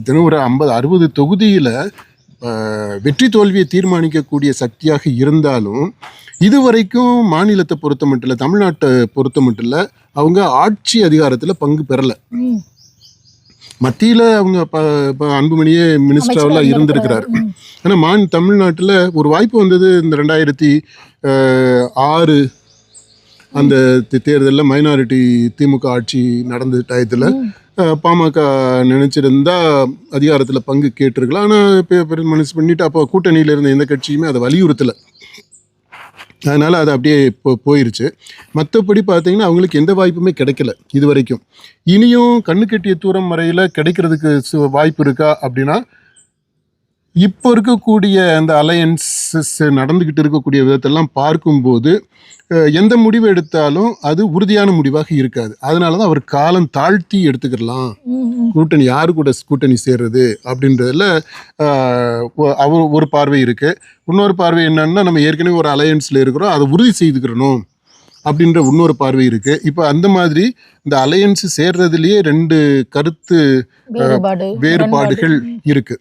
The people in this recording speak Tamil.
இத்தனை ஒரு ஐம்பது அறுபது தொகுதியில் வெற்றி தோல்வியை தீர்மானிக்கக்கூடிய சக்தியாக இருந்தாலும் இதுவரைக்கும் மாநிலத்தை பொறுத்த மட்டும் இல்லை தமிழ்நாட்டை பொறுத்த மட்டும் இல்லை அவங்க ஆட்சி அதிகாரத்தில் பங்கு பெறலை. ம். மத்தியில் அவங்க ப ப- அன்புமணியே மினிஸ்டராக அமைச்சரா இருந்திருக்கிறார். ம். ஆனால் மான் தமிழ்நாட்டில் ஒரு வாய்ப்பு வந்தது இந்த ரெண்டாயிரத்தி ஆறு அந்த தேர்தலில் மைனாரிட்டி திமுக ஆட்சி நடந்த டயத்தில். பாமக நினைச்சிருந்தா அதிகாரத்தில் பங்கு கேட்டிருக்கலாம். ஆனால் மனசு பண்ணிட்டு அப்போ கூட்டணியில் இருந்த எந்த கட்சியுமே அதை வலியுறுத்தலை. அதனால் அது அப்படியே இப்போ போயிருச்சு. மற்றபடி பார்த்தீங்கன்னா அவங்களுக்கு எந்த வாய்ப்புமே கிடைக்கல இது வரைக்கும் இனியும் கண்ணு கெட்டிய தூரம் வரையில் கிடைக்கிறதுக்கு சு- வாய்ப்பு இருக்கா அப்படின்னா இப்போ இருக்கக்கூடிய அந்த அலையன்சஸ் நடந்துக்கிட்டு இருக்கக்கூடிய விதத்தெல்லாம் பார்க்கும்போது எந்த முடிவு எடுத்தாலும் அது உறுதியான முடிவாக இருக்காது. அதனால தான் அவர் காலம் தாழ்த்தி எடுத்துக்கிடலாம். கூட்டணி யாரு கூட கூட்டணி சேர்றது அப்படின்றதுல அவர் ஒரு பார்வை இருக்கு. இன்னொரு பார்வை என்னன்னா நம்ம ஏற்கனவே ஒரு அலையன்ஸ்ல இருக்கிறோம் அதை உறுதி செய்துக்கிறணும் அப்படின்ற இன்னொரு பார்வை இருக்கு. இப்போ அந்த மாதிரி இந்த அலையன்ஸ் சேர்றதுலயே ரெண்டு கருத்து வேறுபாடு வேறுபாடுகள் இருக்கு.